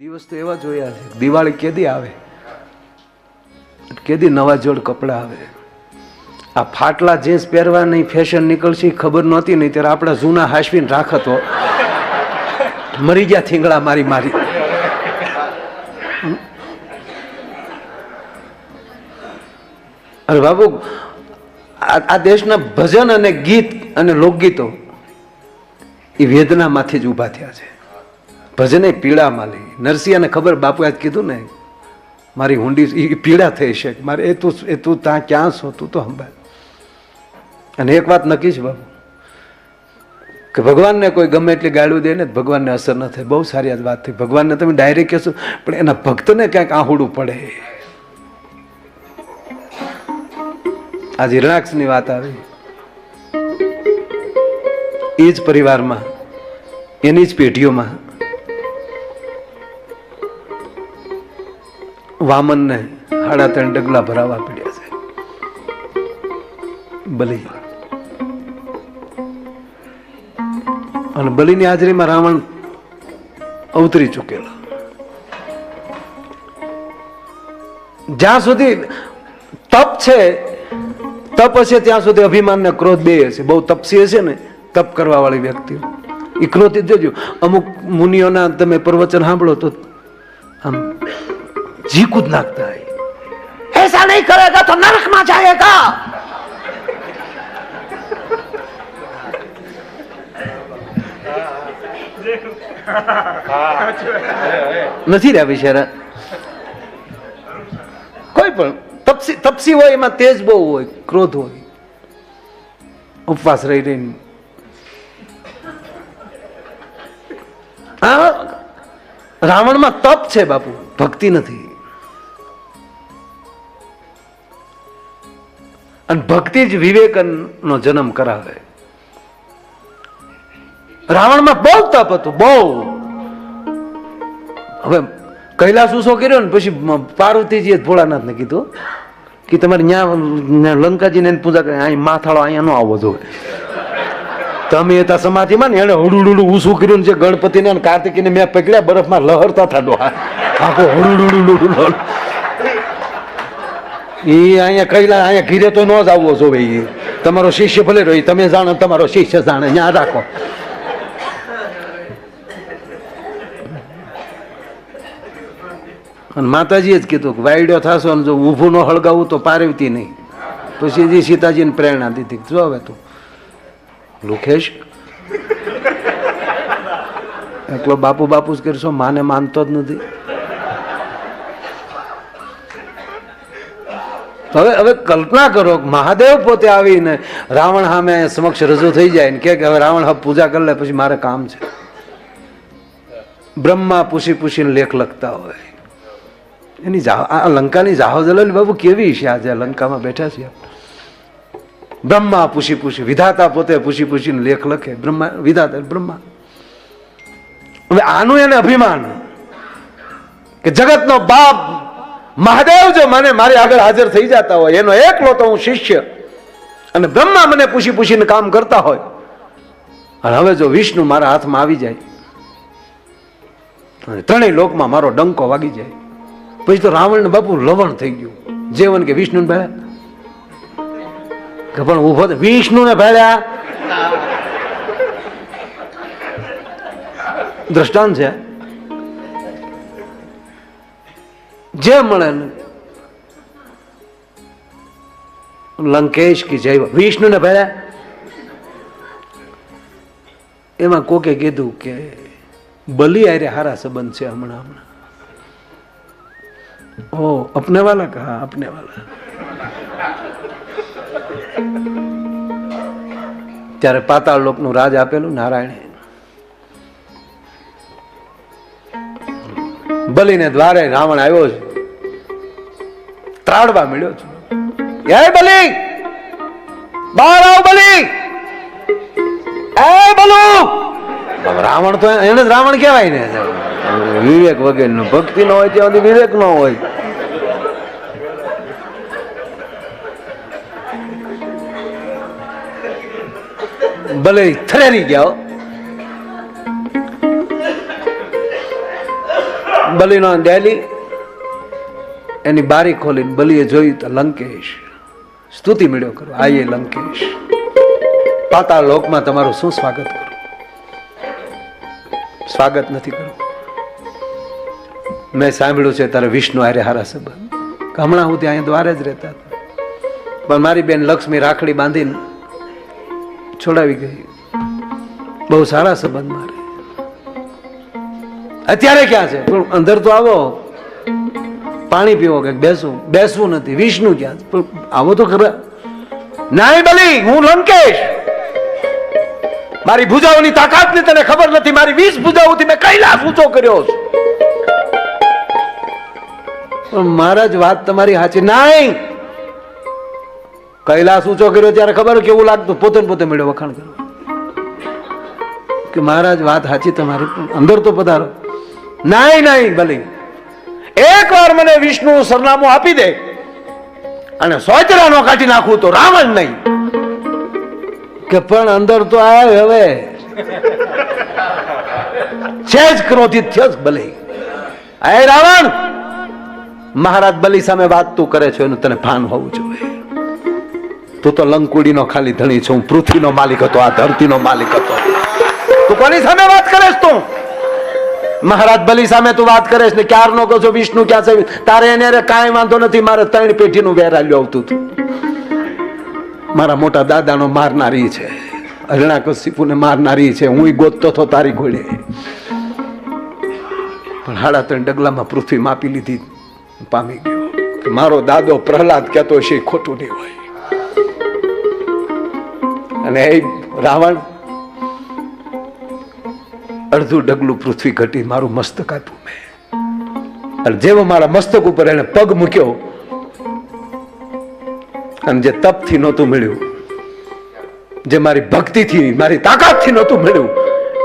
દિવસ તો એવા જોયા છે. દિવાળી કેદી આવે? કેદી નવા જોડ કપડાં આવે? આ ફાટલા જીન્સ પહેરવાની ફેશન નીકળશે ખબર નહોતી, નહીં ત્યારે આપણા જૂના હાશવીન રાખતો મરી ગયા થીંગડા મારી મારી. અરે બાબુ, આ દેશના ભજન અને ગીત અને લોકગીતો એ વેદનામાંથી જ ઊભા થયા છે. ભજને પીડા માલી. નરસિંહને ખબર બાપુ આજ કીધું ને, મારી હુંડી એ પીડા થઈ છે. મારે એ તું એ તું ત્યાં ક્યાં છો? તું તો સંભાળ. અને એક વાત નક્કી છે બાપુ, કે ભગવાનને કોઈ ગમે એટલી ગાળું દે ને ભગવાનને અસર ન થાય. બહુ સારી વાત થઈ. ભગવાનને તમે ડાયરેક્ટ કહેશો, પણ એના ભક્તને ક્યાંક આહુડું પડે. આજે હિરણાક્ષની વાત આવી. એ જ પરિવારમાં, એની જ પેઢીઓમાં વામનને સાડા ત્રણ ડગલા ભરાવા પડ્યા છે. બલિ. અને બલિની હાજરીમાં રાવણ અવતરી ચૂકેલો. જ્યાં સુધી તપ છે, તપ હશે ત્યાં સુધી અભિમાન ને ક્રોધ બે હશે. બહુ તપસી હશે ને, તપ કરવા વાળી વ્યક્તિ એ ક્રોધિત જોજો અમુક મુનિઓના તમે પ્રવચન સાંભળો તો આમ જીકું જ નાખતા હોય ऐसा नहीं करेगा तो नरक में जाएगा નથી રહ્યા બિચારા કોઈ પણ તપસી તપસી હોય એમાં તેજ બહુ હોય ક્રોધ હોય ઉપવાસ રહી રહીને આ રાવણમાં તપ છે બાપુ ભક્તિ નથી અને ભક્તિ જ વિવેકનનો જન્મ કરાવે. રાવણમાં બહુ તપ હતું, બહુ. હવે કૈલાસ ઉસો કર્યો ને, પછી પાર્વતીજીએ ભોળાનાથને કીધું કે તમારે ત્યાં લંકાજીને પૂજા કરે અહીં માથાળો અહીંયા ન આવવો જોઈએ. તમે હતા સમાધિમાં ને એને હળુડુડું ઊસું કર્યું છે ગણપતિને અને કાર્તિકીને મેં પકડ્યા, બરફમાં લહરતા હતા ડોહા આખો હળુડુડુડુડુ એ અહીંયા કૈલા અહીંયા ઘીરે તો ન જ આવવો જોવે એ તમારો શિષ્ય ભલે રહ્યો તમે જાણો, તમારો શિષ્ય જાણે. ત્યાં રાખો. અને માતાજીએ જ કીધું કે વાયડો થશો ને જો ઊભું ન હળગાવું તો પારવતી નહીં. પછી જે સીતાજીને પ્રેરણા દીધી. જો હવે તું. લુખેશ? એકલો બાપુ બાપુ જ કરશો, માને માનતો જ નથી. હવે હવે કલ્પના કરો મહાદેવ પોતે આવીને રાવણ સામે સમક્ષ રજૂ થઈ જાય ને કે હવે રાવણ હવે પૂજા કરી લે, પછી મારે કામ છે. બ્રહ્મા પૂછી પૂછીને લેખ લખતા હોય. એની આ લંકાની જાહો જલાલી બાબુ કેવી છે આજે? લંકામાં બેઠા છીએ બ્રહ્મા પૂછી પૂછી, વિધાતા પોતે પૂછી પૂછીને લેખ લખે. બ્રહ્મા, વિધાતા, બ્રહ્મા. હવે આનું એને અભિમાન કે જગતનો બાપ મહાદેવ જો મને મારી આગળ હાજર થઈ જતા હોય, એનો એકલો તો હું શિષ્ય. અને બ્રહ્મા મને પૂછી પૂછીને કામ કરતા હોય. અને હવે જો વિષ્ણુ મારા હાથમાં આવી જાય, અને ત્રણેય લોકમાં મારો ડંકો વાગી જાય, પછી તો રાવણ બાપુ લવણ થઈ ગયું. જેવન કે વિષ્ણુ ભેળ્યા કે પણ ઊભો વિષ્ણુ ને ભેળ્યા દ્રષ્ટાંત છે. જે મળે ને. લંકેશ કી જય વિષ્ણુ ને ભર્યા એમાં કોકે કીધું કે બલી આરે હારા સંબંધ છે હમણાં હમણાં. ઓ, અપને વાલા કહા અપને વાલા. ત્યારે પાતાળ લોકનું રાજ આપેલું નારાયણે. બલીને દ્વારે રાવણ આવ્યો છે. ત્રાડવા મળ્યો છે. એ બલી! બહાર આવ બલી! એ બલુ! રાવણ તો એને રાવણ કહેવાય ને. વિવેક વગેરેનું ભક્તિ નો હોય, ત્યાં વિવેક નો હોય. ભલે થરેરી ગયા બલિનો ડેલી એની બારી ખોલીને બલીએ જોયું તો લંકેશ, સ્તુતિ મળ્યો કરો આયે લંકેશ. પાતાળ લોકમાં તમારું શું સ્વાગત કરું? સ્વાગત નથી કરું. મેં સાંભળ્યું છે તારે વિષ્ણુ આરે હારા સંબંધ. હમણાં હું ત્યાં દ્વારે જ રહેતા હતા. પણ મારી બેન લક્ષ્મી રાખડી બાંધીને છોડાવી ગઈ. બહુ સારા સંબંધ મારે. અત્યારે ક્યાં છે? પણ અંદર તો આવો. પાણી પીવો કે બેસવું? બેસવું નથી. વિષ્ણુ ક્યાં? પણ આવો તો ખરા. નાય બલી, હું લંકેશ. મારી ભૂજાઓની તાકાતની તને ખબર નથી. મારી વીસ ભૂજાઓથી મેં કૈલાસ ઊંચો કર્યો છું. પણ મહારાજ વાત તમારી સાચી. નાય કૈલાસ ઊંચો કર્યો ત્યારે ખબર કેવું લાગતું? પોતે પોતે મેળો વખાણ કર્યો કે મહારાજ વાત સાચી તમારી. અંદર તો પધારો. નાય નહીં ભલે. એક વાર મને વિષ્ણુ સરનામું આપી દે અને સોચરા નો કાઢી નાખું તો રાવણ નહીં. કે પણ અંદર તો આવે હવે. છે જ ક્રોધિત, થયો જ ભલે. એ રાવણ, મહારાજ બલી સામે વાત તું કરે છે એનું તને ભાન હોવું જોઈએ. તું તો લંકુડીનો ખાલી ધણી છું, હું પૃથ્વીનો માલિક હતો, આ ધરતીનો માલિક હતો. તું કોની સામે વાત કરેશ તું? મહારાજ બલી સામે તું વાત કરે ને ક્યાર નો કહો વિષ્ણુ ક્યાં છે? તારે એને કાંઈ વાંધો નથી, મારે ત્રણ પેઢીનું વેરાલ્યું આવતું હતું. મારા મોટા દાદાનો મારનારી છે હરણાકશિપુને મારનારી છે હું ગોતતો હતો તારી ઘોડે. પણ હાડા ત્રણ ડગલામાં પૃથ્વી માપી લીધી, પામી ગયો. મારો દાદો પ્રહલાદ કહેતો છે ખોટું નહીં હોય. અને એ રાવણ અડધું ડગલું પૃથ્વી ઘટી મારું મસ્તક આપ્યું મેં. અને જેવો મારા મસ્તક ઉપર એને પગ મૂક્યો, અને જે તપથી નહોતું મળ્યું, જે મારી ભક્તિથી, મારી તાકાતથી નહોતું મળ્યું,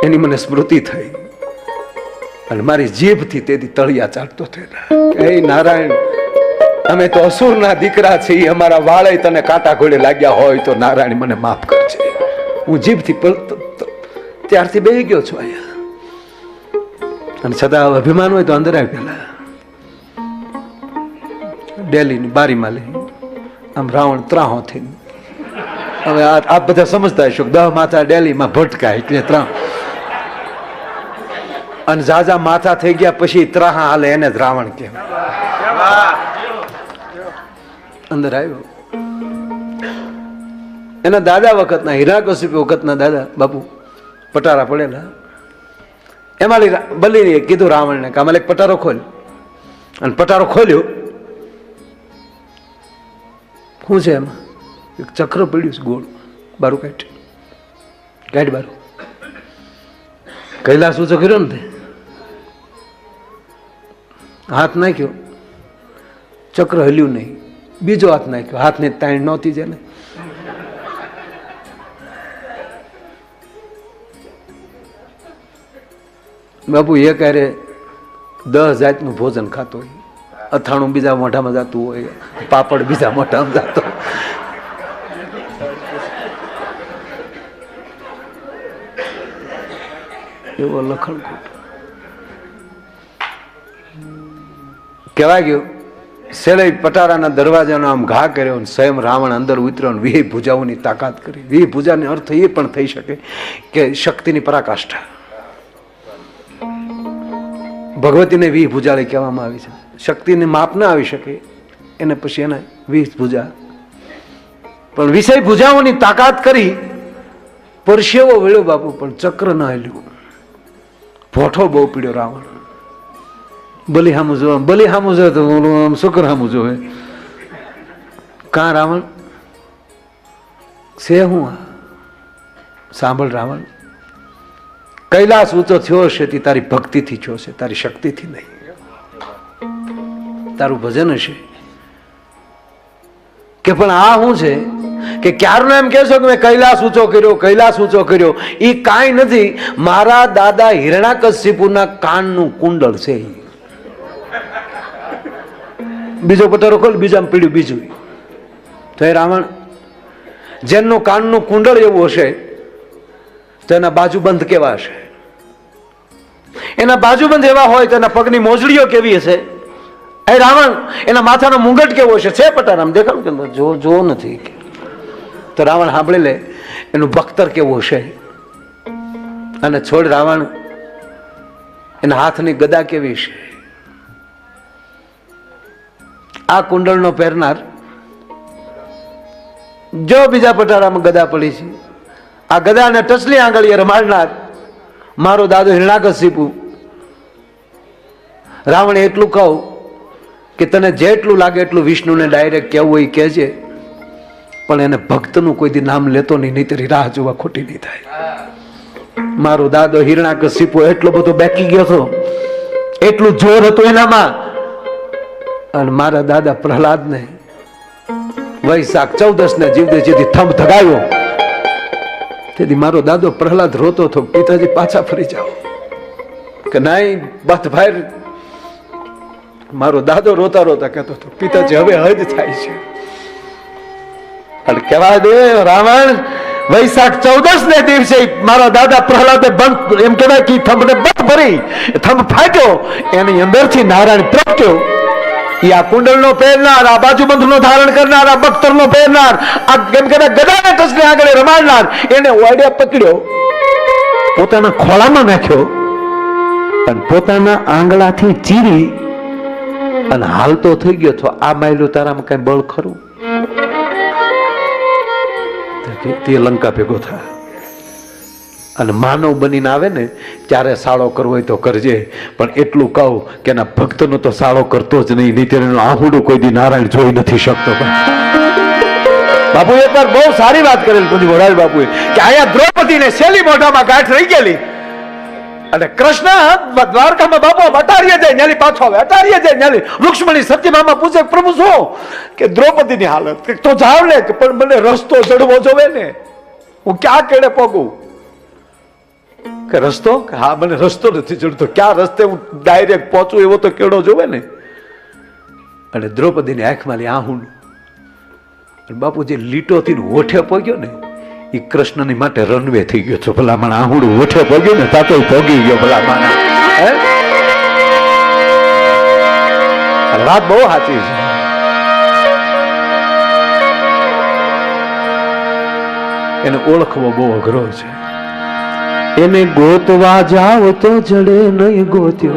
એની મને સ્મૃતિ થઈ. અને મારી જીભથી તેથી તળિયા ચાટતો થયેલા એ નારાયણ, અમે તો અસુરના દીકરા છીએ, અમારા વાળે તને કાંટા ઘોડે લાગ્યા હોય તો નારાયણ મને માફ કરજે. હું જીભથી ત્યારથી બેહી ગયો છું અહીંયા. અને છતાં અભિમાન હોય તો અંદર આવી પેલા ડેલીની બારીમાં લઈ. આમ રાવણ ત્રાહો થઈ હવે આ બધા સમજતા હશો દહ માથા ડેલીમાં ભટકાય એટલે ત્રાહ. અને ઝાઝા માથા થઈ ગયા પછી ત્રાહા હાલે એને જ રાવણ કહેવાય અંદર આવ્યો. એના દાદા વખતના હિરાકશિપ વખતના દાદા બાપુ પટારા પડેલા. એમાં બલીને કીધું રાવણને કે આમાં એક પટારો ખોલ. અને પટારો ખોલ્યો. શું છે એમાં? એક ચક્ર પડ્યું છે ગોળ. બારું કાઢ કાઢ બારું. કૈલાસ ઊંચો કર્યો ને તે? હાથ નાખ્યો. ચક્ર હલ્યું નહીં. બીજો હાથ નાખ્યો. હાથની તાણ નહોતી છે બાપુ એ ક્યારે દસ જાતનું ભોજન ખાતો હોય, અથાણું બીજા મોઢામાં જતું હોય, પાપડ બીજા મોઢામાં જતો એવો લખણ કહેવાય ગયું શેલે પટારાના દરવાજાનો આમ ઘા કર્યો અને સ્વયં રાવણ અંદર ઉતર્યો અને વિહ ભૂજાઓની તાકાત કરી. વિહ ભૂજાનો અર્થ એ પણ થઈ શકે કે શક્તિની પરાકાષ્ઠા. ભગવતીને વીહ ભૂજાળી કહેવામાં આવી છે. શક્તિને માપ ના આવી શકે, એને પછી એને વીસ ભૂજા. પણ વિષય ભુજાઓની તાકાત કરી, પરસેવો વેળો બાપુ, પણ ચક્ર ન હેલ્યું. ભોઠો બહુ પીડ્યો રાવણ. બલી હામું જો બલી હામું જો તો શુક્ર હામું જોવે. કા રાવણ? છે હું સાંભળ રાવણ. કૈલાસ ઊંચો થયો હશે તે તારી ભક્તિથી થયો છે તારી શક્તિથી નહીં. તારું ભજન હશે. કે પણ આ શું છે? કે ક્યારનો એમ કહેશો કે મેં કૈલાસ ઊંચો કર્યો, કૈલાસ ઊંચો કર્યો? એ કાંઈ નથી. મારા દાદા હિરણાકશિપુના કાનનું કુંડળ છે બીજો પટારો ખોલ, બીજામાં પીડ્યું બીજું. તો એ રાવણ, જેમનું કાનનું કુંડળ એવું હશે તો એના બાજુ બંધ કેવા હશે? એના બાજુબંધ એવા હોય તો એના પગની મોજડીઓ કેવી હશે? એ રાવણ, એના માથાનો મુંગટ કેવો છે છે પટારામ દેખાવ કે જો જો નથી. તો રાવણ સાંભળી લે, એનું બખ્તર કેવું હશે? અને છોડ રાવણ, એના હાથની ગદા કેવી છે આ કુંડળનો પહેરનાર, જો બીજા પટારામાં ગદા પડી છે આ ગદાને ટસલી આંગળીએ રમાડનાર. મારો દાદો હિરણાકશિપુ રાવણે એટલું કહું કે તને જેટલું લાગે એટલું વિષ્ણુને ડાયરેક્ટ કહેવું એ કહેજે. પણ એને ભક્તનું કોઈ દી નામ લેતો નહીં નહીં નહીતર રાહ જોવા ખોટી નહીં થાય. મારો દાદો હિરણાકશિપુ એટલો બધો બેકી ગયો હતો. એટલું જોર હતું એનામાં. અને મારા દાદા પ્રહલાદને વૈશાખ ચૌદસ ને જીવદે થંભ ધગાયો તેથી મારો દાદો પ્રહલાદ રોતો હતો પિતાજી પાછા ફરી જાઓ. કે નહીં બસ ભાઈ, મારો દાદો રોતા રોતા કહેતો હતો, પિતાજી, હવે હજ થાય છે. અને કહેવા દે, રાવણ, વૈશાખ ચૌદસ ને દિવસે મારા દાદા પ્રહલાદે બંધ, એમ કહેવાય કે થંભને બંધ ભરી થંભ ફાટ્યો, એની અંદરથી નારાયણ પ્રગટ્યો ઈ આ કુંડળનો પહેરનાર, આ બાજુબંધનો ધારણ કરનાર, આ બખ્તરનો પહેરનાર, આ કેમ કે ગદાને ટસને આગળ રમાડનાર, એને ઓડે પકડ્યો. પોતાના ખોળામાં નાખ્યો અને પોતાના આંગળાથી ચીરી અને હાલતો થઈ ગયો તો આ માયલું તારામાં કઈ બળ ખરું? તે લંકા ભેગો થાય અને માનવ બનીને આવે ને ત્યારે સાળો કરવો હોય તો કરજે. પણ એટલું કહું કે એના ભક્તનો તો સાળો કરતો જ નહીં નહીં તેનું આહુડું કોઈ દી નારાયણ જોઈ નથી શકતો. બાપુ એક વાર બહુ સારી વાત કરેલી પૂજી વડાલ બાપુએ, કે અહીંયા દ્રૌપદીને શેલી મોઢામાં ગાંઠ રહી ગયેલી. અને કૃષ્ણ દ્વારકામાં બાપુ અટારીએ જાય, ન્યાલી પાછો આવે, અટારીએ જાય ન્યાલી. રૂક્ષ્મણી સત્યભામા પૂછે પ્રભુ, શું? કે દ્રૌપદીની હાલત તો જાવ ને પણ મને રસ્તો ચડવો જોવે ને. હું ક્યાં કેડે પગું? કે રસ્તો? કે હા, મને રસ્તો નથી ચડતો. ક્યાં રસ્તે હું ડાયરેક્ટ પહોંચું એવો તો કેળો જોવે ને? અને દ્રૌપદીની આંખમાં લે આહું અને બાપુ જે લીટોથી હોઠે પગ્યો ને એ કૃષ્ણની માટે રનવે થઈ ગયો છો ભલામણ આહુડું હોઠે પગ્યું ને તાતો પગી ગયો ભલામણ. વાત બહુ સાચી છે. એને ઓળખવો બહુ અઘરો છે. એને ગોતવા જાવ તો જડે નહીં ગોત્યો.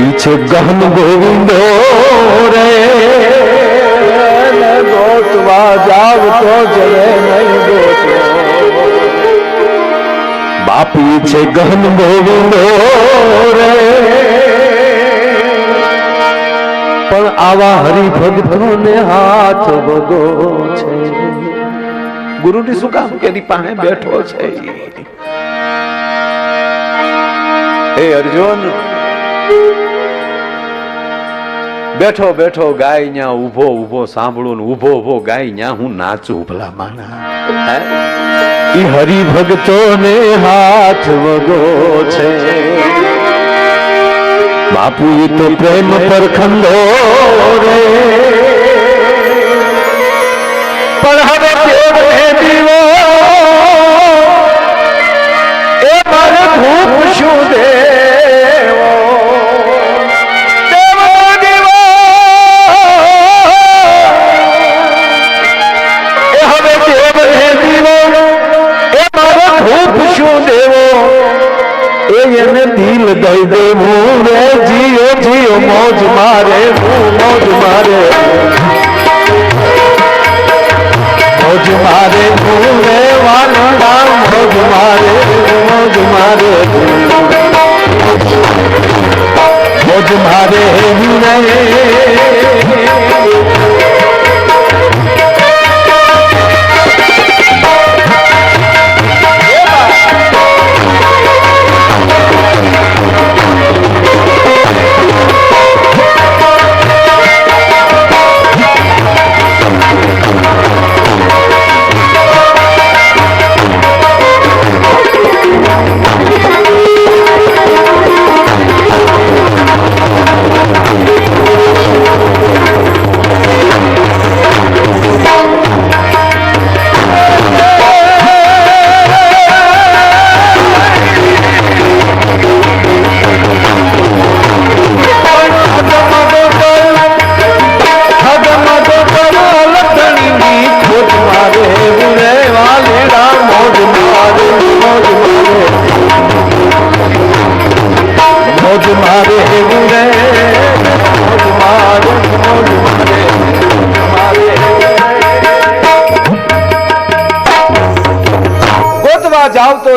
ઈ છે ગહન ગોવિંદો રે ગોતવા જાવ તો જડે નહીં ગોત્યો. બાપી છે ગહન ગોવિંદો રે. પણ આવા હરિભક્તોને હાથ ભગો છે. ગુરુની શું કામ કે પાસે બેઠો છે? હે અર્જુન. બેઠો બેઠો, ગાય ન્યા ઊભો ઊભો, સાંભળો ને ઊભો ઊભો, ગાય ન્યા હું નાચું ભલા માના. ઈ હરિભક્તો ને હાથ વગો છે. બાપુ ઈ તો પ્રેમ પર ખંડો રે. પણ દિલ દઈ દેવું રે જીઓ જીઓ મોજ મારે હું મોજ મારે મોજ મારે ભૂલે વાલડા મોજ મારે મોજ મારે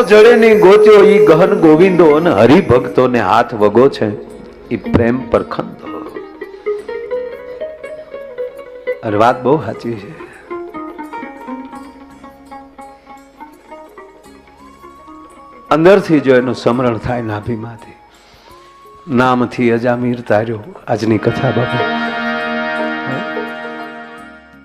જડે ની ગોત્યો ગહન ગોવિંદો અને હરિભક્તોને હાથ વગો છે. એ પ્રેમ પરખંતો અરે વાત બહુ સાચી છે. અંદરથી જો એનું સમરણ થાય નાભીમાંથી નામથી અજામીર તાર્યો આજની કથા બાબુ